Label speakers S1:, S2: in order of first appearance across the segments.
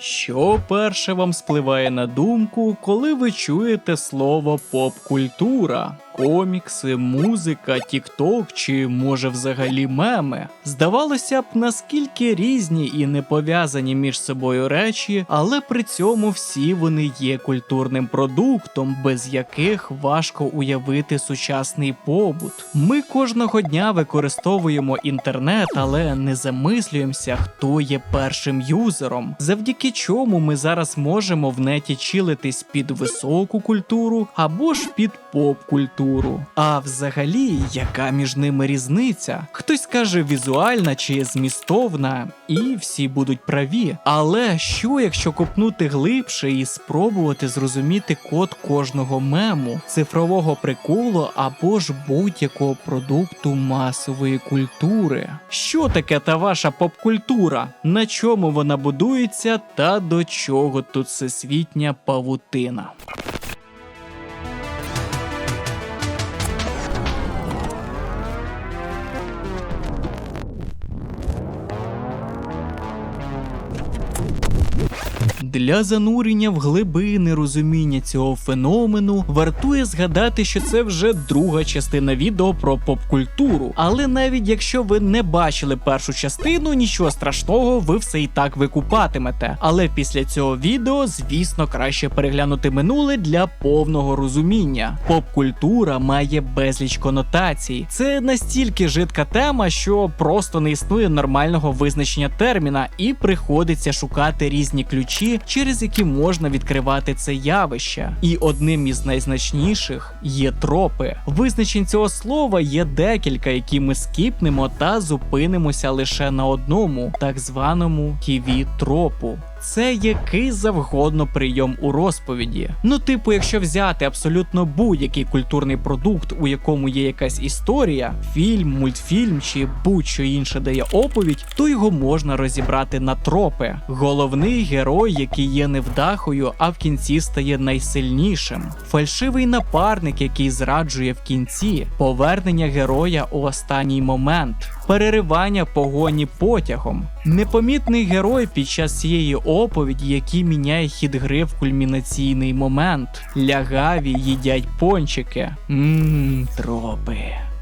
S1: Що перше вам спливає на думку, коли ви чуєте слово поп-культура? Комікси, музика, тікток чи може взагалі меми? Здавалося б, наскільки різні і не пов'язані між собою речі, але при цьому всі вони є культурним продуктом, без яких важко уявити сучасний побут. Ми кожного дня використовуємо інтернет, але не замислюємося, хто є першим юзером, завдяки чому ми зараз можемо в неті чилитись під високу культуру або ж під поп-культуру. А взагалі, яка між ними різниця? Хтось каже візуальна чи змістовна, і всі будуть праві. Але що якщо копнути глибше і спробувати зрозуміти код кожного мему, цифрового приколу або ж будь-якого продукту масової культури? Що таке та ваша поп-культура? На чому вона будується та до чого тут всесвітня павутина? Для занурення в глибини розуміння цього феномену вартує згадати, що це вже друга частина відео про поп-культуру. Але навіть якщо ви не бачили першу частину, нічого страшного, ви все і так викупатимете. Але після цього відео, звісно, краще переглянути минуле для повного розуміння. Поп-культура має безліч конотацій. Це настільки жидка тема, що просто не існує нормального визначення терміна, і приходиться шукати різні ключі, через які можна відкривати це явище. І одним із найзначніших є тропи. Визначень цього слова є декілька, які ми скіпнемо та зупинимося лише на одному, так званому ківі тропу. Це який завгодно прийом у розповіді. Ну, типу, якщо взяти абсолютно будь-який культурний продукт, у якому є якась історія, фільм, мультфільм чи будь-що інше дає оповідь, то його можна розібрати на тропи. Головний герой, який є невдахою, а в кінці стає найсильнішим. Фальшивий напарник, який зраджує в кінці, повернення героя у останній момент, переривання погоні потягом, непомітний герой під час цієї оповіді, який міняє хід гри в кульмінаційний момент. Лягаві їдять пончики. Ммм, тропи.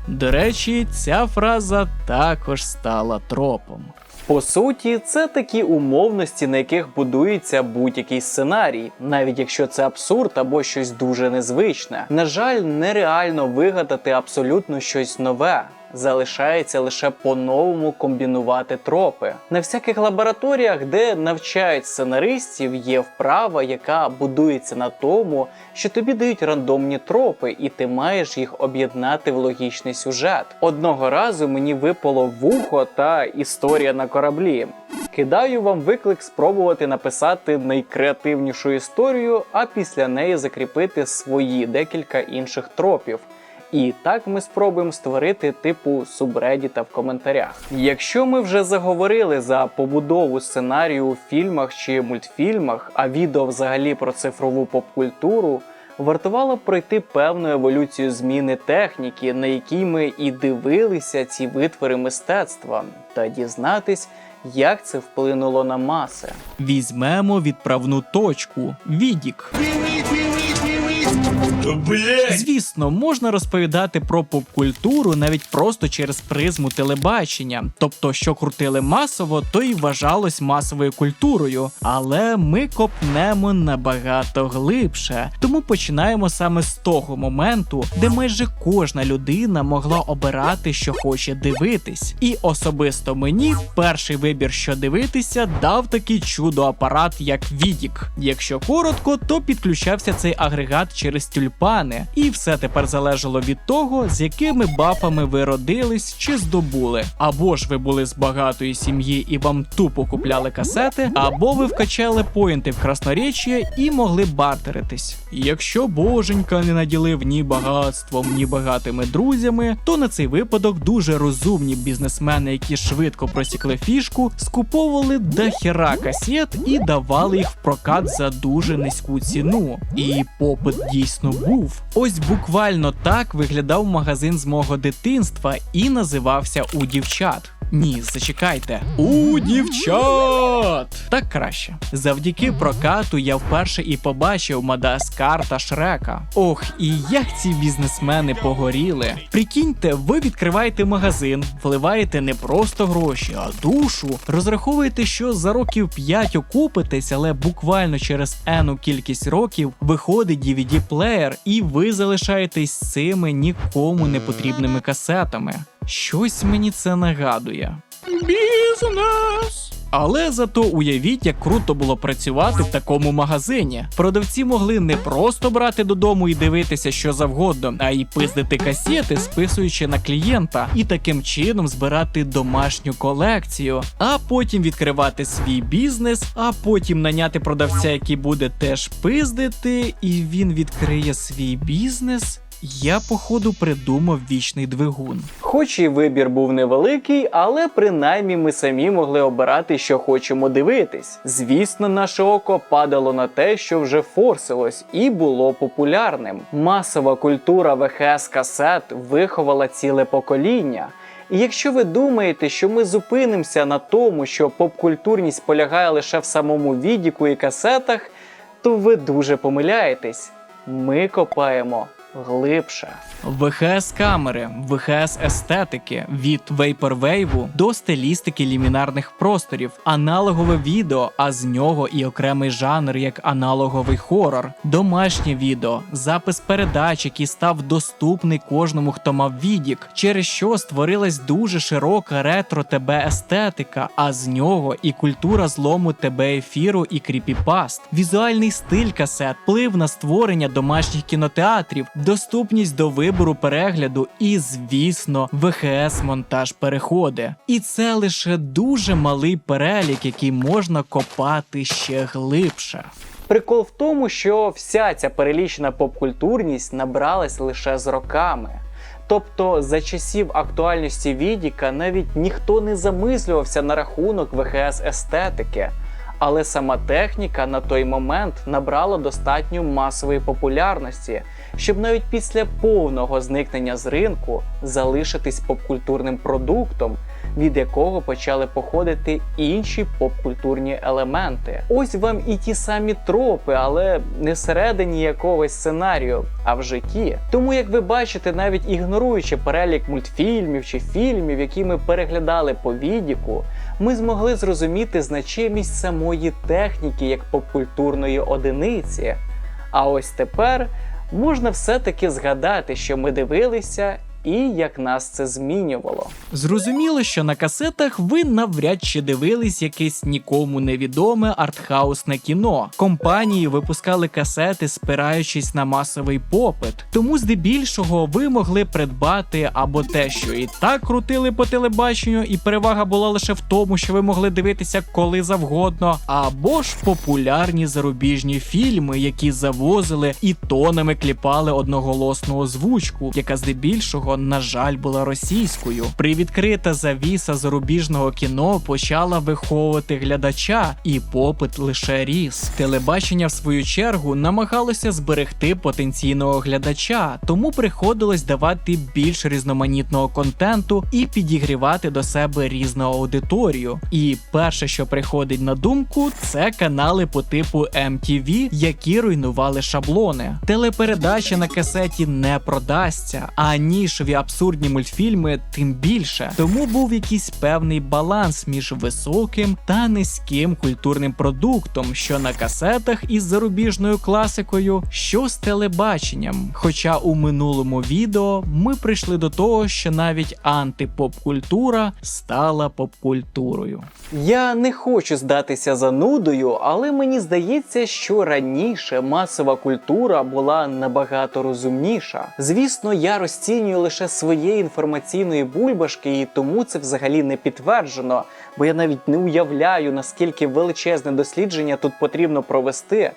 S1: До речі, ця фраза також стала тропом. По суті, це такі умовності, на яких будується будь-який сценарій, навіть якщо це абсурд або щось дуже незвичне. На жаль, нереально вигадати абсолютно щось нове. Залишається лише по-новому комбінувати тропи. На всяких лабораторіях, де навчають сценаристів, є вправа, яка будується на тому, що тобі дають рандомні тропи, і ти маєш їх об'єднати в логічний сюжет. Одного разу мені випало вухо та історія на кораблі. Кидаю вам виклик спробувати написати найкреативнішу історію, а після неї закріпити свої декілька інших тропів. І так ми спробуємо створити типу субредіта в коментарях. Якщо ми вже заговорили за побудову сценарію у фільмах чи мультфільмах, а відео взагалі про цифрову поп-культуру, вартувало б пройти певну еволюцію зміни техніки, на якій ми і дивилися ці витвори мистецтва, та дізнатись, як це вплинуло на маси. Візьмемо відправну точку відік. Звісно, можна розповідати про поп-культуру навіть просто через призму телебачення, тобто, що крутили масово, то й вважалось масовою культурою. Але ми копнемо набагато глибше, тому починаємо саме з того моменту, де майже кожна людина могла обирати, що хоче дивитись. І особисто мені перший вибір, що дивитися, дав такий чудо-апарат, як Відік. Якщо коротко, то підключався цей агрегат через тюльпани, і все тепер залежало від того, з якими бафами ви родились чи здобули. Або ж ви були з багатої сім'ї і вам тупо купляли касети, або ви вкачали поінти в краснореччя і могли бартеритись. Якщо боженька не наділив ні багатством, ні багатими друзями, то на цей випадок дуже розумні бізнесмени, які швидко просікли фішку, скуповували дохера касет і давали їх в прокат за дуже низьку ціну. І попит дійсно був. Ось буквально так виглядав магазин з мого дитинства і називався у дівчат. Ні, зачекайте. У дівчат! Так краще. Завдяки прокату я вперше і побачив Мадагаскар та Шрека. Ох, і як ці бізнесмени погоріли. Прикиньте, ви відкриваєте магазин, вливаєте не просто гроші, а душу. Розраховуєте, що за років 5 окупитесь, але буквально через ену кількість років виходить DVD-плеєр, і ви залишаєтесь цими нікому не потрібними касетами. Щось мені це нагадує. Бізнес! Але зато уявіть, як круто було працювати в такому магазині. Продавці могли не просто брати додому і дивитися що завгодно, а й пиздити касети, списуючи на клієнта, і таким чином збирати домашню колекцію, а потім відкривати свій бізнес, а потім наняти продавця, який буде теж пиздити, і він відкриє свій бізнес. Я, походу, придумав вічний двигун. Хоч і вибір був невеликий, але принаймні ми самі могли обирати, що хочемо дивитись. Звісно, наше око падало на те, що вже форсилось, і було популярним. Масова культура ВХС касет виховала ціле покоління. І якщо ви думаєте, що ми зупинимося на тому, що попкультурність полягає лише в самому відіку і касетах, то ви дуже помиляєтесь. Ми копаємо глибше. ВХС камери, ВХС естетики від вейпервейву до стилістики лімінарних просторів, аналогове відео, а з нього і окремий жанр як аналоговий хорор, домашнє відео, запис передач, який став доступний кожному, хто мав відік, через що створилась дуже широка ретро ТБ естетика, а з нього і культура злому ТБ ефіру і кріпіпаст, візуальний стиль касет, вплив на створення домашніх кінотеатрів, доступність до вибору перегляду і, звісно, ВХС монтаж переходи. І це лише дуже малий перелік, який можна копати ще глибше. Прикол в тому, що вся ця перелічена попкультурність набралась лише з роками. Тобто за часів актуальності відіка навіть ніхто не замислювався на рахунок ВХС естетики. Але сама техніка на той момент набрала достатньо масової популярності, щоб навіть після повного зникнення з ринку залишитись попкультурним продуктом, від якого почали походити інші попкультурні елементи. Ось вам і ті самі тропи, але не всередині якогось сценарію, а в житті. Тому, як ви бачите, навіть ігноруючи перелік мультфільмів чи фільмів, які ми переглядали по відіку, ми змогли зрозуміти значимість самої техніки як попкультурної одиниці. А ось тепер можна все-таки згадати, що ми дивилися. І як нас це змінювало. Зрозуміло, що на касетах ви навряд чи дивились якесь нікому невідоме артхаусне кіно. Компанії випускали касети, спираючись на масовий попит. Тому здебільшого ви могли придбати або те, що і так крутили по телебаченню, і перевага була лише в тому, що ви могли дивитися коли завгодно, або ж популярні зарубіжні фільми, які завозили і тонами кліпали одноголосну озвучку, яка здебільшого на жаль, була російською. Привідкрита завіса зарубіжного кіно почала виховувати глядача, і попит лише ріс. Телебачення, в свою чергу, намагалося зберегти потенційного глядача, тому приходилось давати більш різноманітного контенту і підігрівати до себе різну аудиторію. І перше, що приходить на думку, це канали по типу MTV, які руйнували шаблони. Телепередача на касеті не продасться, а нішові абсурдні мультфільми тим більше. Тому був якийсь певний баланс між високим та низьким культурним продуктом, що на касетах із зарубіжною класикою, що з телебаченням. Хоча у минулому відео ми прийшли до того, що навіть антипопкультура стала попкультурою. Я не хочу здатися занудою, але мені здається, що раніше масова культура була набагато розумніша. Звісно, я розцінюю лише своєї інформаційної бульбашки, і тому це взагалі не підтверджено, бо я навіть не уявляю, наскільки величезне дослідження тут потрібно провести.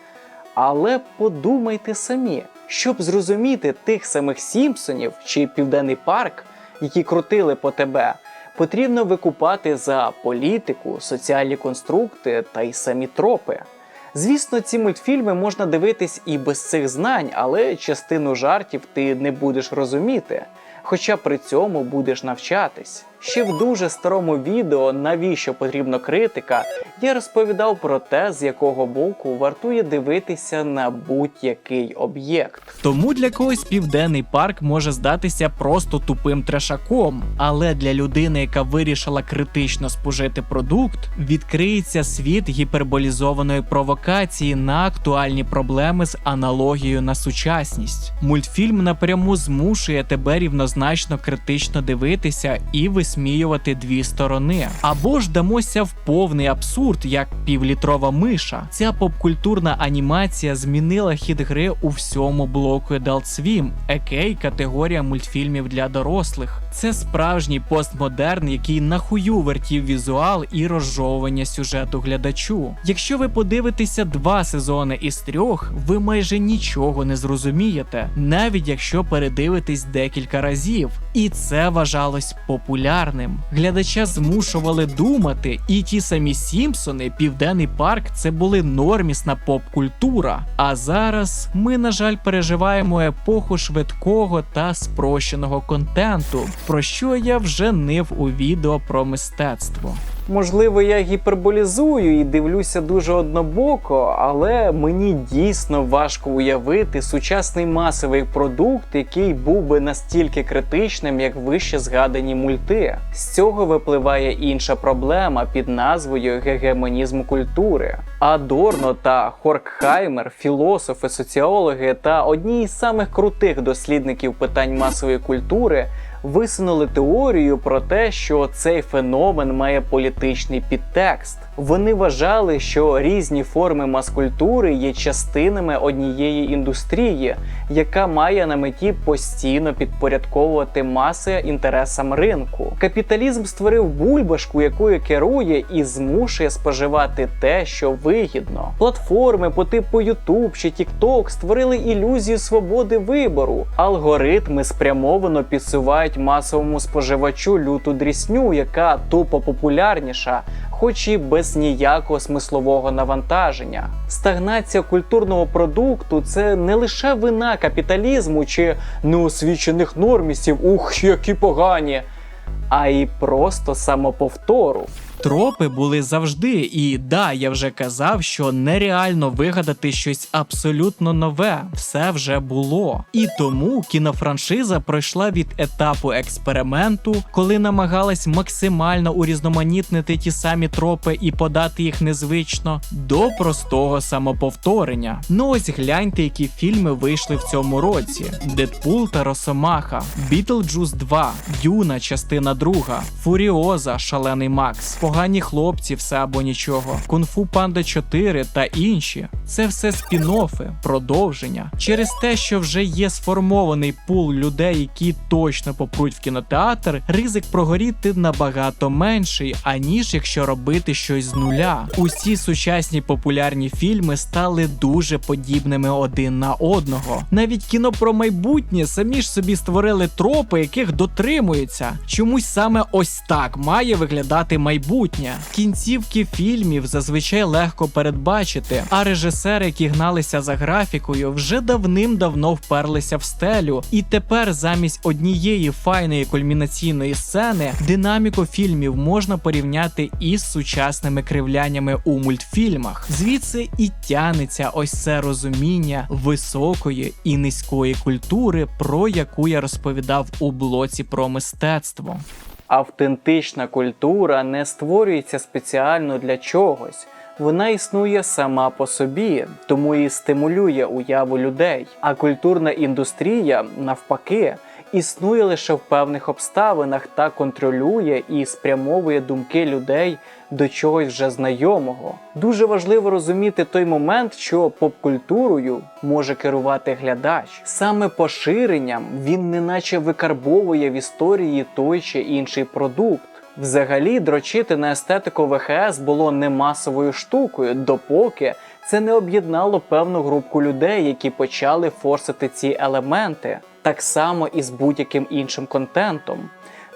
S1: Але подумайте самі, щоб зрозуміти тих самих Сімпсонів чи Південний парк, які крутили по тебе, потрібно викупати за політику, соціальні конструкти та й самі тропи. Звісно, ці мультфільми можна дивитись і без цих знань, але частину жартів ти не будеш розуміти, хоча при цьому будеш навчатись. Ще в дуже старому відео, навіщо потрібна критика, я розповідав про те, з якого боку вартує дивитися на будь-який об'єкт. Тому для когось південний парк може здатися просто тупим трешаком, але для людини, яка вирішила критично спожити продукт, відкриється світ гіперболізованої провокації на актуальні проблеми з аналогією на сучасність. Мультфільм напряму змушує тебе рівнозначно критично дивитися і висміювати дві сторони. Або ж дамося в повний абсурд, як півлітрова миша. Ця попкультурна анімація змінила хід гри у всьому блоку Adult Swim, екей категорія мультфільмів для дорослих. Це справжній постмодерн, який нахую вертів візуал і розжовування сюжету глядачу. Якщо ви подивитеся два сезони із трьох, ви майже нічого не зрозумієте, навіть якщо передивитесь декілька разів. І це вважалось популярним. Глядача змушували думати, і ті самі Сімпсони, Південний парк це були нормісна поп-культура. А зараз ми, на жаль, переживаємо епоху швидкого та спрощеного контенту, про що я вже нив у відео про мистецтво. Можливо, я гіперболізую і дивлюся дуже однобоко, але мені дійсно важко уявити сучасний масовий продукт, який був би настільки критичним, як вище згадані мульти. З цього випливає інша проблема під назвою гегемонізм культури. Адорно та Хоркхаймер, філософи, соціологи та одні із самих крутих дослідників питань масової культури висунули теорію про те, що цей феномен має політичний підтекст. Вони вважали, що різні форми маскультури є частинами однієї індустрії, яка має на меті постійно підпорядковувати маси інтересам ринку. Капіталізм створив бульбашку, якою керує і змушує споживати те, що вигідно. Платформи по типу YouTube чи TikTok створили ілюзію свободи вибору. Алгоритми спрямовано підсувають масовому споживачу люту дрісню, яка тупо популярніша хоч і без ніякого смислового навантаження. Стагнація культурного продукту це не лише вина капіталізму чи неосвічених нормістів, ух, які погані, а й просто самоповтору. Тропи були завжди, і да, я вже казав, що нереально вигадати щось абсолютно нове, все вже було. І тому кінофраншиза пройшла від етапу експерименту, коли намагалась максимально урізноманітнити ті самі тропи і подати їх незвично, до простого самоповторення. Ну ось гляньте, які фільми вийшли в цьому році: Дедпул та Росомаха, Бітлджус 2, Дюна, частина 2, Фуріоза, Шалений Макс погані хлопці, все або нічого, Кунг-фу Панда 4 та інші. Це все спін-оффи, продовження. Через те, що вже є сформований пул людей, які точно попруть в кінотеатр, ризик прогоріти набагато менший, аніж якщо робити щось з нуля. Усі сучасні популярні фільми стали дуже подібними один на одного. Навіть кіно про майбутнє самі ж собі створили тропи, яких дотримуються. Чомусь саме ось так має виглядати майбутнє майбутнє. Кінцівки фільмів зазвичай легко передбачити, а режисери, які гналися за графікою, вже давним-давно вперлися в стелю. І тепер замість однієї файної кульмінаційної сцени динаміку фільмів можна порівняти із сучасними кривляннями у мультфільмах. Звідси і тянеться ось це розуміння високої і низької культури, про яку я розповідав у блоці про мистецтво. Автентична культура не створюється спеціально для чогось. Вона існує сама по собі, тому і стимулює уяву людей. А культурна індустрія, навпаки, існує лише в певних обставинах та контролює і спрямовує думки людей до чогось вже знайомого. Дуже важливо розуміти той момент, що попкультурою може керувати глядач. Саме поширенням він неначе викарбовує в історії той чи інший продукт. Взагалі, дрочити на естетику ВХС було не масовою штукою, допоки це не об'єднало певну групку людей, які почали форсити ці елементи, так само і з будь-яким іншим контентом.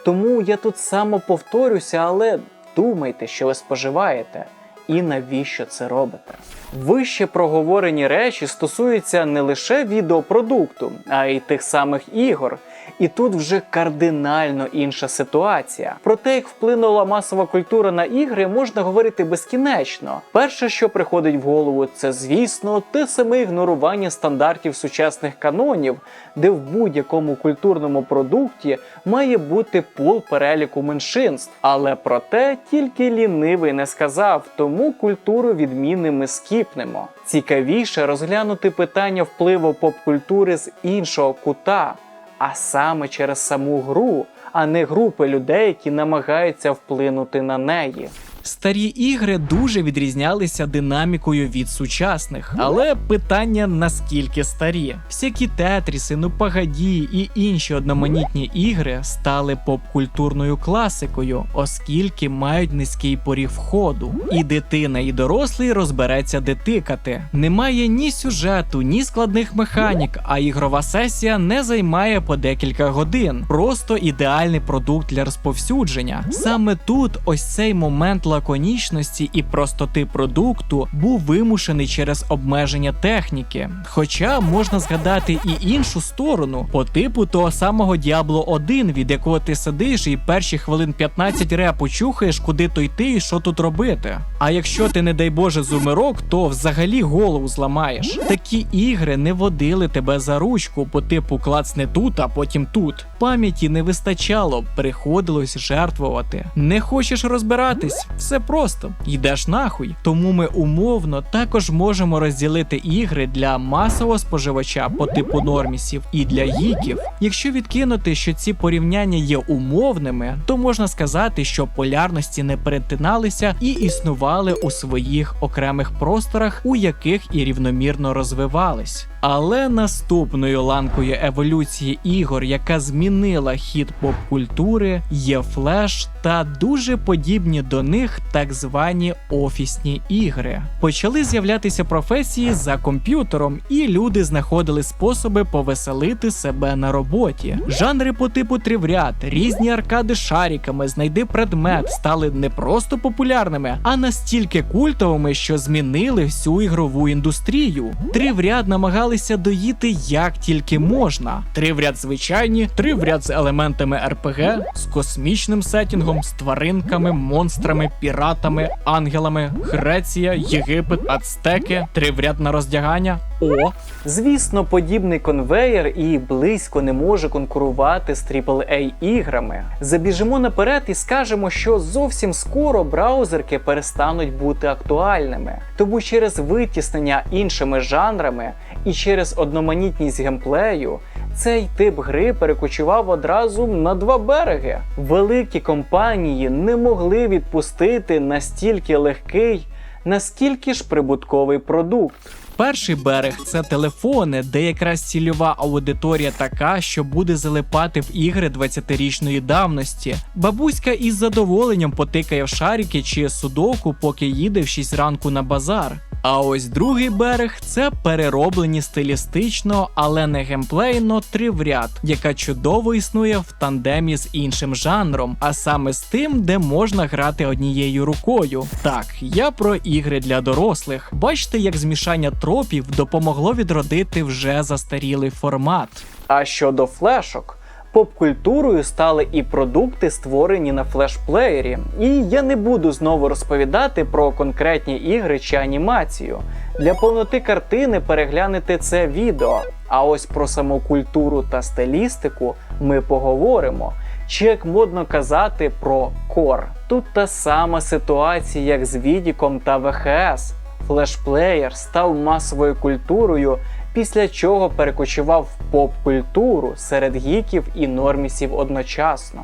S1: Тому я тут само повторюся, але думайте, що ви споживаєте, і навіщо це робите. Вище проговорені речі стосуються не лише відеопродукту, а й тих самих ігор. І тут вже кардинально інша ситуація. Про те, як вплинула масова культура на ігри, можна говорити безкінечно. Перше, що приходить в голову, це звісно те саме ігнорування стандартів сучасних канонів, де в будь-якому культурному продукті має бути пул переліку меншинств. Але про те тільки лінивий не сказав, тому культуру відміни ми скіпнемо. Цікавіше розглянути питання впливу поп-культури з іншого кута а саме через саму гру, а не групи людей, які намагаються вплинути на неї. Старі ігри дуже відрізнялися динамікою від сучасних, але питання наскільки старі. Всякі тетріси, ну пагаді і інші одноманітні ігри стали попкультурною класикою, оскільки мають низький поріг входу. І дитина, і дорослий розбереться де тикати. Немає ні сюжету, ні складних механік, а ігрова сесія не займає по декілька годин. Просто ідеальний продукт для розповсюдження. Саме тут ось цей момент лаконічності і простоти продукту був вимушений через обмеження техніки. Хоча можна згадати і іншу сторону, по типу того самого Diablo 1, від якого ти сидиш і перші хвилин 15 репу чухаєш, куди то йти і що тут робити. А якщо ти, не дай Боже, зумирок, то взагалі голову зламаєш. Такі ігри не водили тебе за ручку, по типу клацне тут, а потім тут. Пам'яті не вистачало, приходилось жертвувати. Не хочеш розбиратись? Все просто йдеш нахуй. Тому ми умовно також можемо розділити ігри для масового споживача по типу нормісів і для гіків. Якщо відкинути, що ці порівняння є умовними, то можна сказати, що полярності не перетиналися і існували у своїх окремих просторах, у яких і рівномірно розвивались. Але наступною ланкою еволюції ігор, яка змінила хід поп-культури, є флеш та дуже подібні до них так звані офісні ігри. Почали з'являтися професії за комп'ютером, і люди знаходили способи повеселити себе на роботі. Жанри по типу тривряд, різні аркади шариками, знайди предмет стали не просто популярними, а настільки культовими, що змінили всю ігрову індустрію. Тривряд намагалися доїти як тільки можна. Три в ряд звичайні, три в ряд з елементами РПГ, з космічним сетінгом, з тваринками, монстрами, піратами, ангелами, Греція, Єгипет, Ацтеки, три в ряд на роздягання. О, звісно, подібний конвеєр і близько не може конкурувати з aaa іграми. Забіжимо наперед і скажемо, що зовсім скоро браузерки перестануть бути актуальними, тому через витіснення іншими жанрами і через одноманітність геймплею цей тип гри перекочував одразу на два береги. Великі компанії не могли відпустити настільки легкий, наскільки ж прибутковий продукт. Перший берег це телефони, де якраз цільова аудиторія така, що буде залипати в ігри 20-річної давності. Бабуська із задоволенням потикає в шарики чи судоку, поки їде в 6 ранку на базар. А ось другий берег це перероблені стилістично, але не геймплейно три в ряд, яка чудово існує в тандемі з іншим жанром, а саме з тим, де можна грати однією рукою. Так, я про ігри для дорослих. Бачите, як змішання тропів допомогло відродити вже застарілий формат. А щодо флешок. Поп-культурою стали і продукти, створені на флешплеєрі. І я не буду знову розповідати про конкретні ігри чи анімацію. Для повноти картини переглянете це відео. А ось про саму культуру та стилістику ми поговоримо. Чи як модно казати про кор. Тут та сама ситуація, як з Відіком та ВХС. Флешплеєр став масовою культурою після чого перекочував в поп-культуру серед гіків і нормісів одночасно.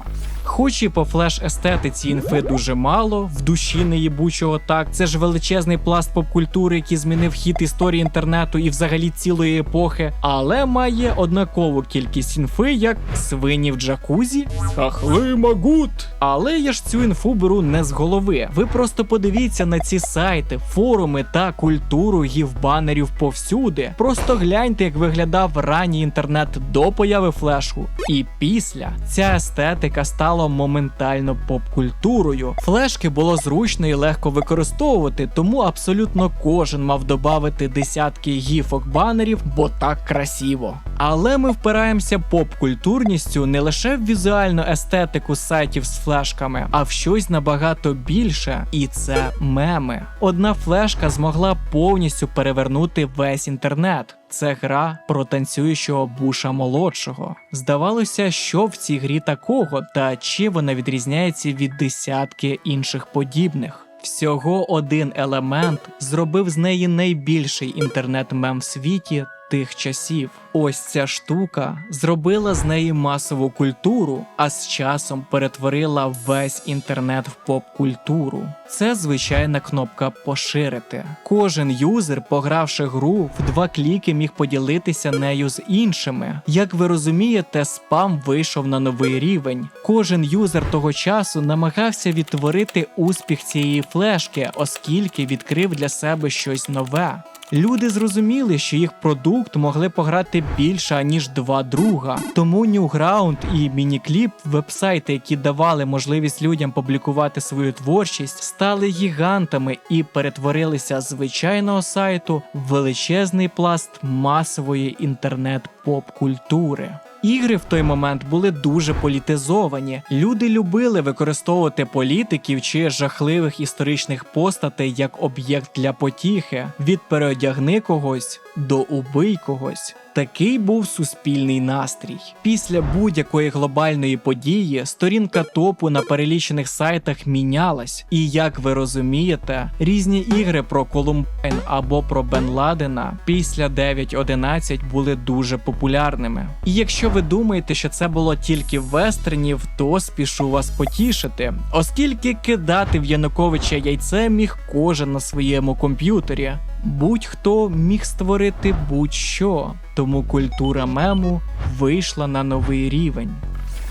S1: Хоч і по флеш-естетиці інфи дуже мало, в душі неїбучого так, це ж величезний пласт поп-культури, який змінив хід історії інтернету і взагалі цілої епохи, але має однакову кількість інфи, як свині в джакузі, хахли магут. Але я ж цю інфу беру не з голови. Ви просто подивіться на ці сайти, форуми та культуру гів-банерів повсюди. Просто гляньте, як виглядав ранній інтернет до появи флешу, і після ця естетика стала стало моментально поп-культурою. Флешки було зручно і легко використовувати, тому абсолютно кожен мав додати десятки гіфок банерів, бо так красиво. Але ми впираємося поп-культурністю не лише в візуальну естетику сайтів з флешками, а в щось набагато більше, і це меми. Одна флешка змогла повністю перевернути весь інтернет. Це гра про танцюючого буша молодшого. Здавалося, що в цій грі такого, та чи вона відрізняється від десятки інших подібних. Всього один елемент зробив з неї найбільший інтернет-мем в світі тих часів. Ось ця штука зробила з неї масову культуру, а з часом перетворила весь інтернет в поп-культуру. Це звичайна кнопка поширити. Кожен юзер, погравши гру, в два кліки міг поділитися нею з іншими. Як ви розумієте, спам вийшов на новий рівень. Кожен юзер того часу намагався відтворити успіх цієї флешки, оскільки відкрив для себе щось нове. Люди зрозуміли, що їх продукт могли пограти більше ніж два друга. Тому Newground і Мінікліп, вебсайти, які давали можливість людям публікувати свою творчість, стали гігантами і перетворилися з звичайного сайту в величезний пласт масової інтернет-поп-культури. Ігри в той момент були дуже політизовані. Люди любили використовувати політиків чи жахливих історичних постатей як об'єкт для потіхи від переодягни когось до убий когось. Такий був суспільний настрій. Після будь-якої глобальної події сторінка топу на перелічених сайтах мінялась, і як ви розумієте, різні ігри про Колумбайн або про Бен Ладена після 9.11 були дуже популярними. І якщо ви думаєте, що це було тільки вестернів, то спішу вас потішити, оскільки кидати в Януковича яйце міг кожен на своєму комп'ютері. Будь-хто міг створити будь-що, тому культура мему вийшла на новий рівень.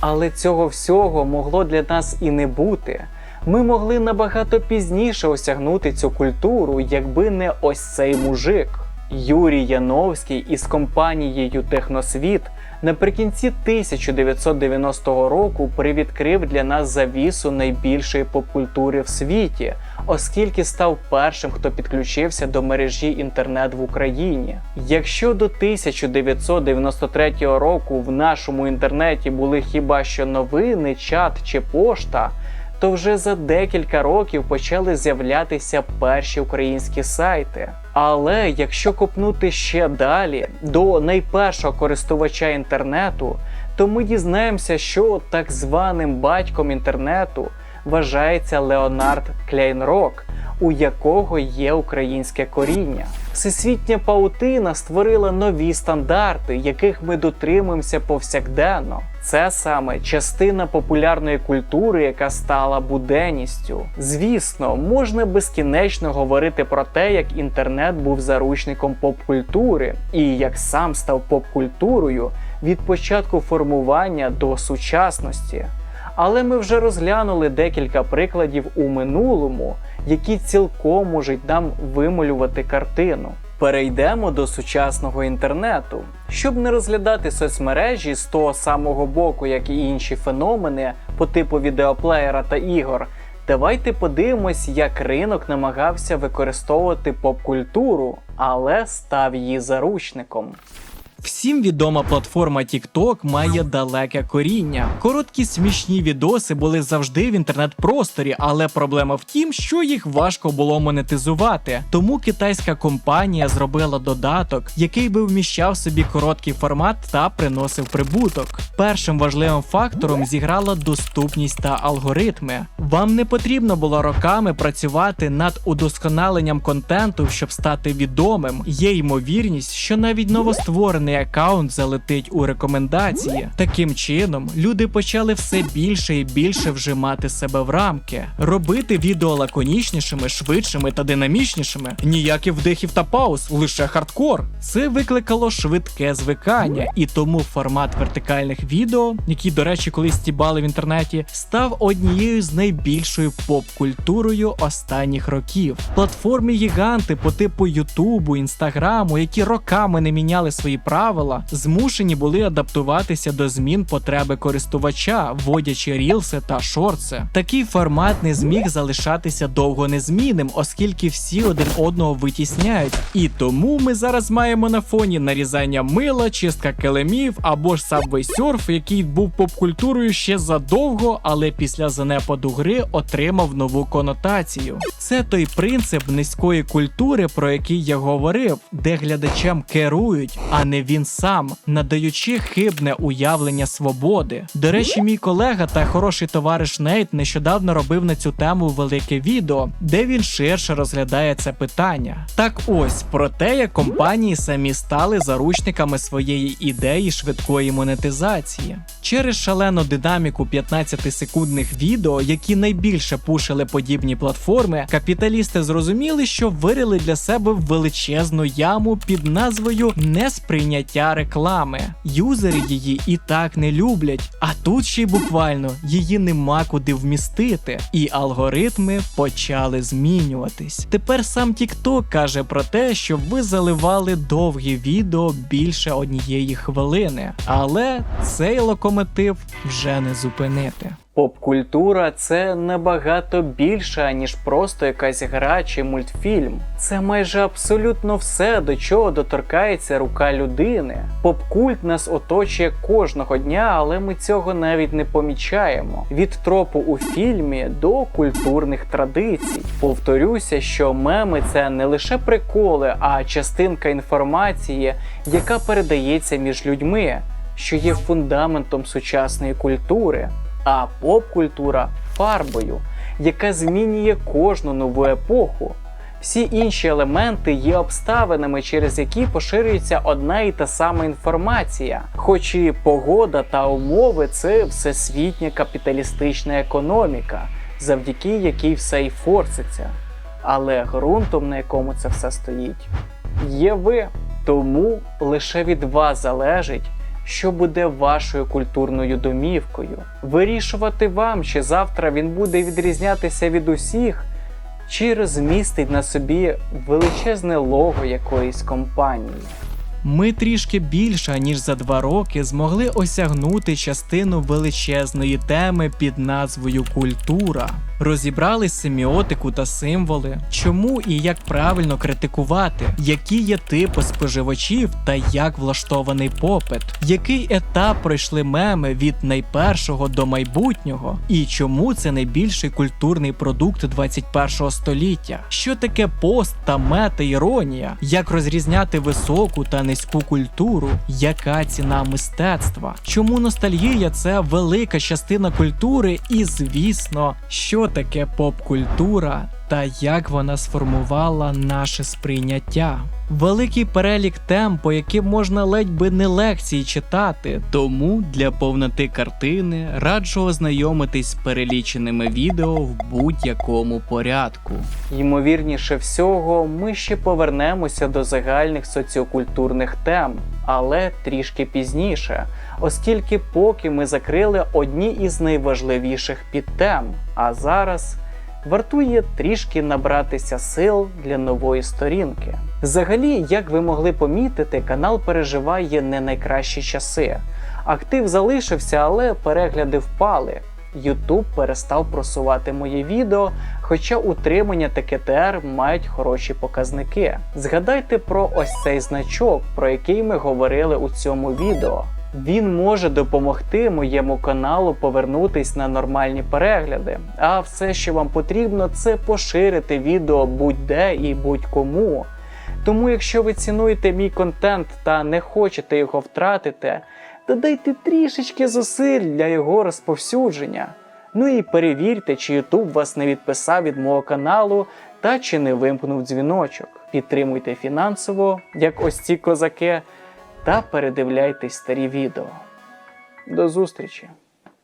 S1: Але цього всього могло для нас і не бути. Ми могли набагато пізніше осягнути цю культуру, якби не ось цей мужик. Юрій Яновський із компанією Техносвіт наприкінці 1990 року привідкрив для нас завісу найбільшої попкультури в світі, оскільки став першим, хто підключився до мережі інтернет в Україні. Якщо до 1993 року в нашому інтернеті були хіба що новини, чат чи пошта, то вже за декілька років почали з'являтися перші українські сайти. Але якщо копнути ще далі до найпершого користувача інтернету, то ми дізнаємося, що так званим батьком інтернету вважається Леонард Кляйнрок, у якого є українське коріння. Всесвітня паутина створила нові стандарти, яких ми дотримуємося повсякденно. Це саме частина популярної культури, яка стала буденністю. Звісно, можна безкінечно говорити про те, як інтернет був заручником поп-культури і як сам став поп-культурою від початку формування до сучасності. Але ми вже розглянули декілька прикладів у минулому, які цілком можуть нам вималювати картину. Перейдемо до сучасного інтернету. Щоб не розглядати соцмережі з того самого боку, як і інші феномени по типу відеоплеєра та ігор, давайте подивимось, як ринок намагався використовувати поп-культуру, але став її заручником. Всім відома платформа TikTok має далеке коріння. Короткі смішні відоси були завжди в інтернет-просторі, але проблема в тім, що їх важко було монетизувати. Тому китайська компанія зробила додаток, який би вміщав собі короткий формат та приносив прибуток. Першим важливим фактором зіграла доступність та алгоритми. Вам не потрібно було роками працювати над удосконаленням контенту, щоб стати відомим. Є ймовірність, що навіть новостворений аккаунт залетить у рекомендації. Таким чином, люди почали все більше і більше вжимати себе в рамки, робити відео лаконічнішими, швидшими та динамічнішими. Ніяких вдихів та пауз, лише хардкор. Це викликало швидке звикання, і тому формат вертикальних відео, які, до речі, колись стібали в інтернеті, став однією з найбільшою поп-культурою останніх років. Платформі гіганти по типу Ютубу, Інстаграму, які роками не міняли свої правила правила змушені були адаптуватися до змін потреби користувача, вводячи рілси та шорти. Такий формат не зміг залишатися довго незмінним, оскільки всі один одного витісняють. І тому ми зараз маємо на фоні нарізання мила, чистка килимів або ж Surf, який був попкультурою ще задовго, але після занепаду гри отримав нову конотацію. Це той принцип низької культури, про який я говорив, де глядачем керують, а не він сам, надаючи хибне уявлення свободи. До речі, мій колега та хороший товариш Нейт нещодавно робив на цю тему велике відео, де він ширше розглядає це питання. Так ось про те, як компанії самі стали заручниками своєї ідеї швидкої монетизації. Через шалену динаміку 15-секундних відео, які найбільше пушили подібні платформи, капіталісти зрозуміли, що вирили для себе величезну яму під назвою несприйняття реклами. Юзери її і так не люблять, а тут ще й буквально її нема куди вмістити, і алгоритми почали змінюватись. Тепер сам TikTok каже про те, що ви заливали довгі відео більше однієї хвилини, але цей локомотив вже не зупинити. Поп-культура це набагато більше, ніж просто якась гра чи мультфільм. Це майже абсолютно все, до чого доторкається рука людини. Поп-культ нас оточує кожного дня, але ми цього навіть не помічаємо. Від тропу у фільмі до культурних традицій. Повторюся, що меми це не лише приколи, а частинка інформації, яка передається між людьми, що є фундаментом сучасної культури а поп-культура фарбою, яка змінює кожну нову епоху. Всі інші елементи є обставинами, через які поширюється одна і та сама інформація. Хоч і погода та умови це всесвітня капіталістична економіка, завдяки якій все й форситься. Але ґрунтом, на якому це все стоїть, є ви. Тому лише від вас залежить що буде вашою культурною домівкою. Вирішувати вам, чи завтра він буде відрізнятися від усіх, чи розмістить на собі величезне лого якоїсь компанії. Ми трішки більше ніж за два роки змогли осягнути частину величезної теми під назвою культура. Розібрали семіотику та символи, чому і як правильно критикувати, які є типи споживачів та як влаштований попит, який етап пройшли меми від найпершого до майбутнього, і чому це найбільший культурний продукт 21 століття, що таке пост та мета-іронія, як розрізняти високу та низьку культуру, яка ціна мистецтва, чому ностальгія це велика частина культури, і звісно, що таке поп-культура та як вона сформувала наше сприйняття. Великий перелік тем, по яким можна ледь би не лекції читати, тому для повноти картини раджу ознайомитись з переліченими відео в будь-якому порядку. Ймовірніше всього, ми ще повернемося до загальних соціокультурних тем, але трішки пізніше, оскільки поки ми закрили одні із найважливіших підтем, а зараз вартує трішки набратися сил для нової сторінки. Взагалі, як ви могли помітити, канал переживає не найкращі часи. Актив залишився, але перегляди впали. YouTube перестав просувати моє відео, хоча утримання та КТР мають хороші показники. Згадайте про ось цей значок, про який ми говорили у цьому відео. Він може допомогти моєму каналу повернутись на нормальні перегляди. А все, що вам потрібно, це поширити відео будь-де і будь-кому. Тому, якщо ви цінуєте мій контент та не хочете його втратити, додайте трішечки зусиль для його розповсюдження. Ну і перевірте, чи YouTube вас не відписав від мого каналу та чи не вимкнув дзвіночок. Підтримуйте фінансово, як ось ці козаки, та передивляйтесь старі відео. До зустрічі!